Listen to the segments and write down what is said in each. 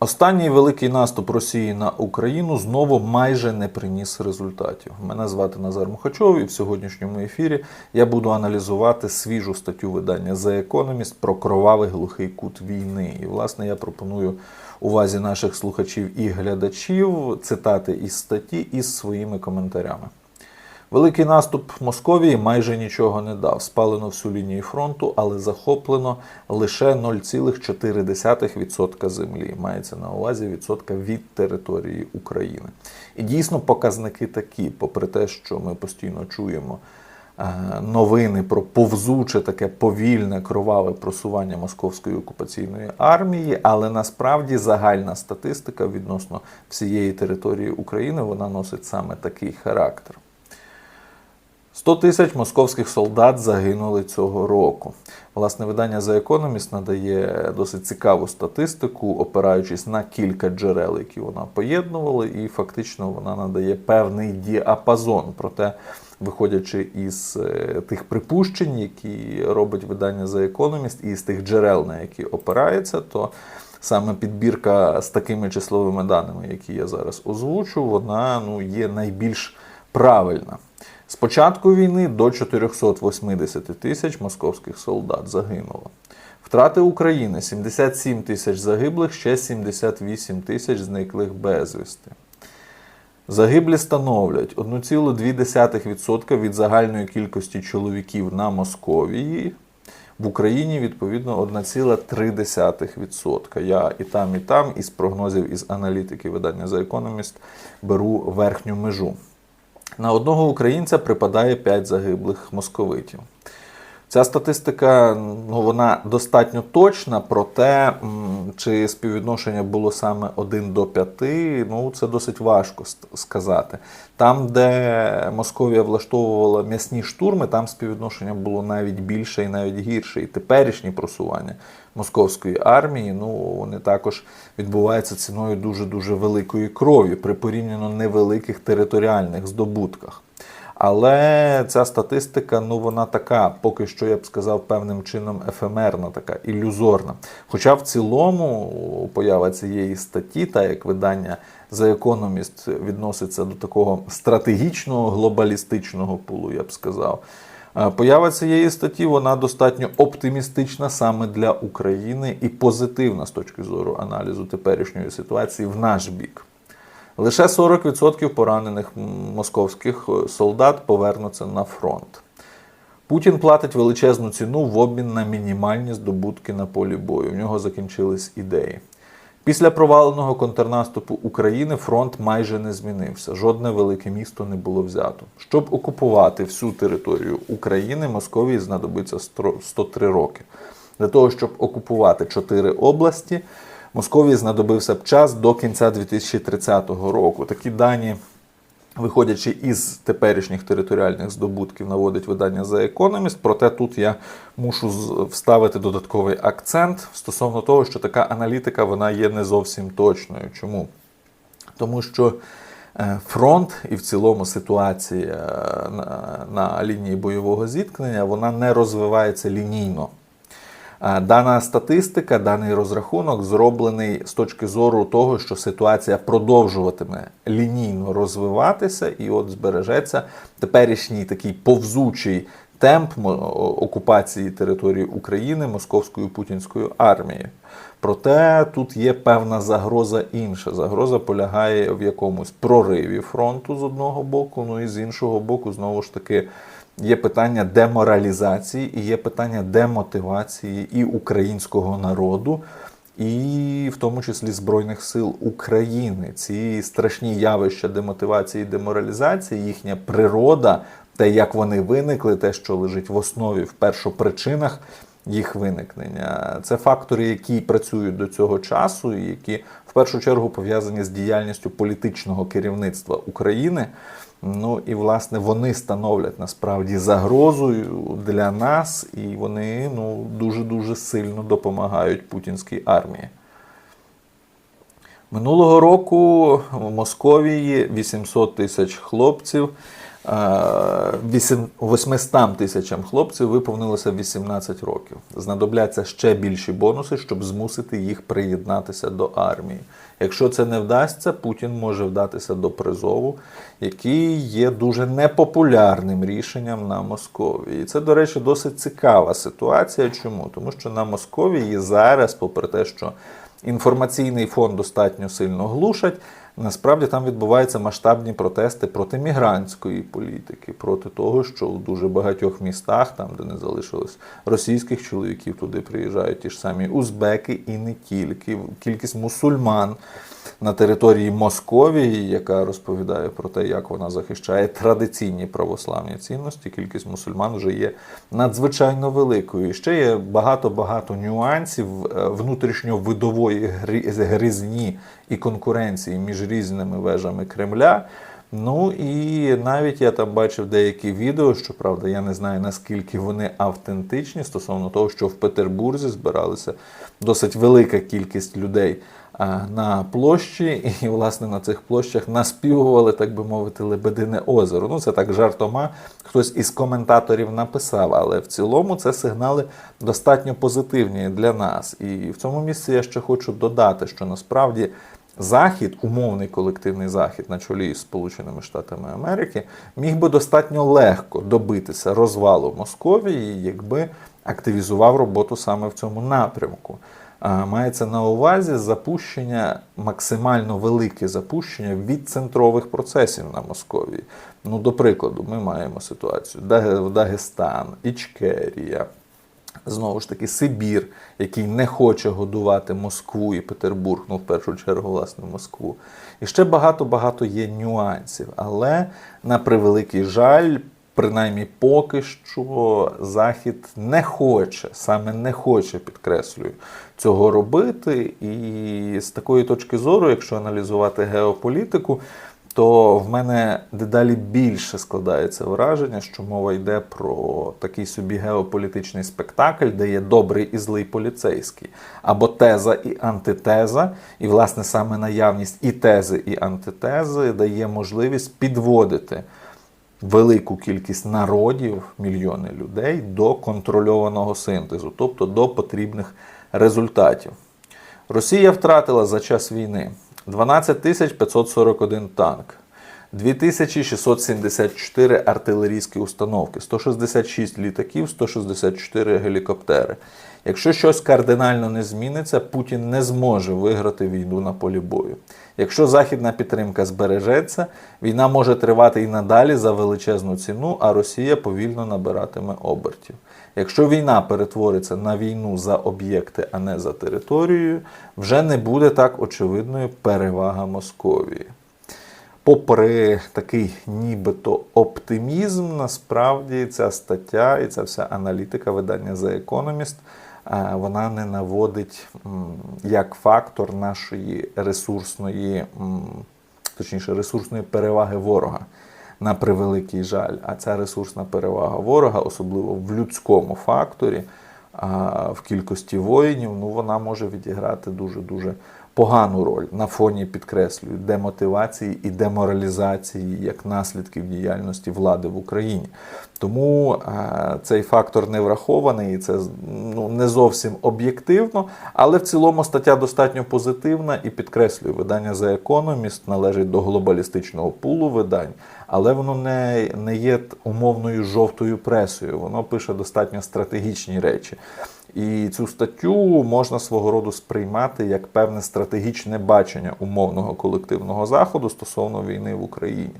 Останній великий наступ Росії на Україну знову майже не приніс результатів. Мене звати Назар Мухачов, і в сьогоднішньому ефірі я буду аналізувати свіжу статтю видання The Economist про кровавий глухий кут війни. І, власне, я пропоную увазі наших слухачів і глядачів цитати із статті із своїми коментарями. Великий наступ Московії майже нічого не дав. Спалено всю лінію фронту, але захоплено лише 0,4% землі. Мається на увазі відсотка від території України. І дійсно показники такі, попри те, що ми постійно чуємо е, новини про повзуче таке повільне кроваве просування московської окупаційної армії, але насправді загальна статистика відносно всієї території України вона носить саме такий характер. 100 тисяч московських солдат загинули цього року. Власне, видання The Economist надає досить цікаву статистику, опираючись на кілька джерел, які вона поєднувала, і фактично вона надає певний діапазон. Проте, виходячи із е, тих припущень, які робить видання The Economist, і з тих джерел, на які опирається, то саме підбірка з такими числовими даними, які я зараз озвучу, вона ну, є найбільш правильна. З початку війни до 480 тисяч московських солдат загинуло. Втрати України 77 тисяч загиблих, ще 78 тисяч зниклих безвісти. Загиблі становлять 1,2% від загальної кількості чоловіків на Московії. В Україні, відповідно, 1,3%. Я і там, і там, із прогнозів із аналітики видання The Economist беру верхню межу. На одного українця припадає 5 загиблих московитів. Ця статистика ну, вона достатньо точна, проте м, чи співвідношення було саме 1 до 5, ну це досить важко сказати. Там, де Московія влаштовувала м'ясні штурми, там співвідношення було навіть більше і навіть гірше. І теперішні просування московської армії, ну вони також відбуваються ціною дуже дуже великої крові при порівняно невеликих територіальних здобутках. Але ця статистика, ну вона така, поки що я б сказав, певним чином ефемерна, така ілюзорна. Хоча в цілому поява цієї статті, та як видання The Economist відноситься до такого стратегічного глобалістичного пулу, я б сказав. Поява цієї статті вона достатньо оптимістична саме для України і позитивна з точки зору аналізу теперішньої ситуації в наш бік. Лише 40% поранених московських е, солдат повернуться на фронт. Путін платить величезну ціну в обмін на мінімальні здобутки на полі бою. В нього закінчились ідеї. Після проваленого контрнаступу України фронт майже не змінився. Жодне велике місто не було взято. Щоб окупувати всю територію України, Московії знадобиться стро- 103 роки. Для того, щоб окупувати 4 області, Московії знадобився б час до кінця 2030 року. Такі дані виходячи із теперішніх територіальних здобутків, наводить видання The Economist. Проте тут я мушу вставити додатковий акцент стосовно того, що така аналітика вона є не зовсім точною. Чому? Тому що е, фронт і в цілому ситуація е, на, на лінії бойового зіткнення вона не розвивається лінійно. Дана статистика, даний розрахунок зроблений з точки зору того, що ситуація продовжуватиме лінійно розвиватися, і от збережеться теперішній такий повзучий темп окупації території України московською путінською армією. Проте тут є певна загроза інша. Загроза полягає в якомусь прориві фронту з одного боку, ну і з іншого боку, знову ж таки, є питання деморалізації і є питання демотивації і українського народу, і в тому числі Збройних сил України. Ці страшні явища демотивації і деморалізації, їхня природа, те, як вони виникли, те, що лежить в основі в першопричинах їх виникнення. Це фактори, які працюють до цього часу, і які першу чергу пов'язані з діяльністю політичного керівництва України. Ну і власне вони становлять насправді загрозою для нас, і вони ну дуже дуже сильно допомагають путінській армії. Минулого року в Московії 800 тисяч хлопців 800 тисячам хлопців виповнилося 18 років. Знадобляться ще більші бонуси, щоб змусити їх приєднатися до армії. Якщо це не вдасться, Путін може вдатися до призову, який є дуже непопулярним рішенням на Московії. І це, до речі, досить цікава ситуація. Чому? Тому що на Московії зараз, попри те, що інформаційний фон достатньо сильно глушать. Насправді там відбуваються масштабні протести проти мігрантської політики, проти того, що у дуже багатьох містах, там де не залишилось російських чоловіків, туди приїжджають ті ж самі узбеки і не тільки. Кількість мусульман на території Московії, яка розповідає про те, як вона захищає традиційні православні цінності. Кількість мусульман вже є надзвичайно великою. І ще є багато-багато нюансів е, внутрішньовидової грі- гризні і конкуренції між різними вежами Кремля. Ну і навіть я там бачив деякі відео, що правда, я не знаю наскільки вони автентичні стосовно того, що в Петербурзі збиралися досить велика кількість людей на площі, і власне на цих площах наспівували, так би мовити, Лебедине озеро. Ну це так жартома. Хтось із коментаторів написав, але в цілому це сигнали достатньо позитивні для нас. І в цьому місці я ще хочу додати, що насправді. Захід, умовний колективний захід на чолі з Сполученими Штатами Америки, міг би достатньо легко добитися розвалу Московії, якби активізував роботу саме в цьому напрямку. Мається на увазі запущення, максимально велике запущення від центрових процесів на Московії. Ну, до прикладу, ми маємо ситуацію Дагестан, Ічкерія, Знову ж таки, Сибір, який не хоче годувати Москву і Петербург, ну в першу чергу, власне, Москву. І ще багато-багато є нюансів. Але на превеликий жаль, принаймні поки що Захід не хоче, саме не хоче, підкреслюю, цього робити. І з такої точки зору, якщо аналізувати геополітику, то в мене дедалі більше складається враження, що мова йде про такий собі геополітичний спектакль, де є добрий і злий поліцейський, або теза і антитеза, і, власне, саме наявність і тези, і антитези дає можливість підводити велику кількість народів, мільйони людей до контрольованого синтезу, тобто до потрібних результатів. Росія втратила за час війни 12 541 танк, 2674 артилерійські установки, 166 літаків, 164 гелікоптери. Якщо щось кардинально не зміниться, Путін не зможе виграти війну на полі бою. Якщо західна підтримка збережеться, війна може тривати і надалі за величезну ціну, а Росія повільно набиратиме обертів. Якщо війна перетвориться на війну за об'єкти, а не за територією, вже не буде так очевидною перевага Московії. Попри такий нібито оптимізм, насправді ця стаття і ця вся аналітика видання The Economist, е, вона не наводить як фактор нашої ресурсної, точніше, ресурсної переваги ворога. На превеликий жаль, а ця ресурсна перевага ворога, особливо в людському факторі, в кількості воїнів, ну вона може відіграти дуже дуже погану роль на фоні підкреслюю демотивації і деморалізації як наслідків діяльності влади в Україні. Тому е, цей фактор не врахований, і це ну, не зовсім об'єктивно, але в цілому стаття достатньо позитивна і підкреслюю, видання The Economist належить до глобалістичного пулу видань, але воно не, не є умовною жовтою пресою. Воно пише достатньо стратегічні речі. І цю статтю можна свого роду сприймати як певне стратегічне бачення умовного колективного заходу стосовно війни в Україні.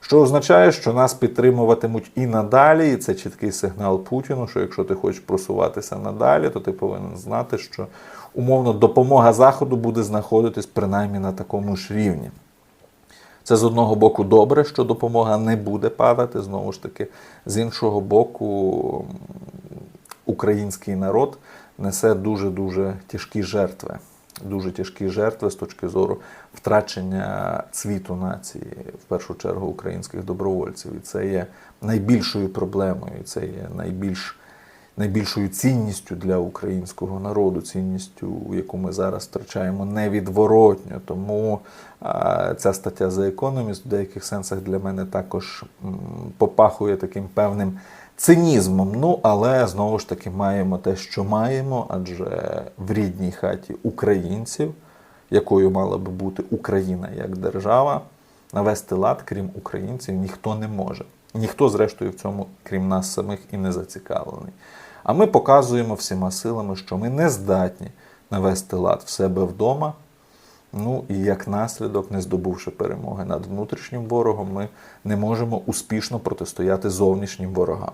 Що означає, що нас підтримуватимуть і надалі, і це чіткий сигнал Путіну, що якщо ти хочеш просуватися надалі, то ти повинен знати, що умовно допомога Заходу буде знаходитись принаймні на такому ж рівні. Це з одного боку добре, що допомога не буде падати. Знову ж таки, з іншого боку, український народ несе дуже-дуже тяжкі жертви. Дуже тяжкі жертви з точки зору втрачення цвіту нації, в першу чергу українських добровольців. І це є найбільшою проблемою, це є найбільш найбільшою цінністю для українського народу, цінністю, яку ми зараз втрачаємо невідворотньо. Тому а, ця стаття за економіст в деяких сенсах для мене також м, попахує таким певним цинізмом. Ну, але знову ж таки маємо те, що маємо, адже в рідній хаті українців, якою мала би бути Україна як держава, навести лад, крім українців, ніхто не може. Ніхто, зрештою, в цьому, крім нас самих, і не зацікавлений. А ми показуємо всіма силами, що ми не здатні навести лад в себе вдома. Ну і як наслідок, не здобувши перемоги над внутрішнім ворогом, ми не можемо успішно протистояти зовнішнім ворогам.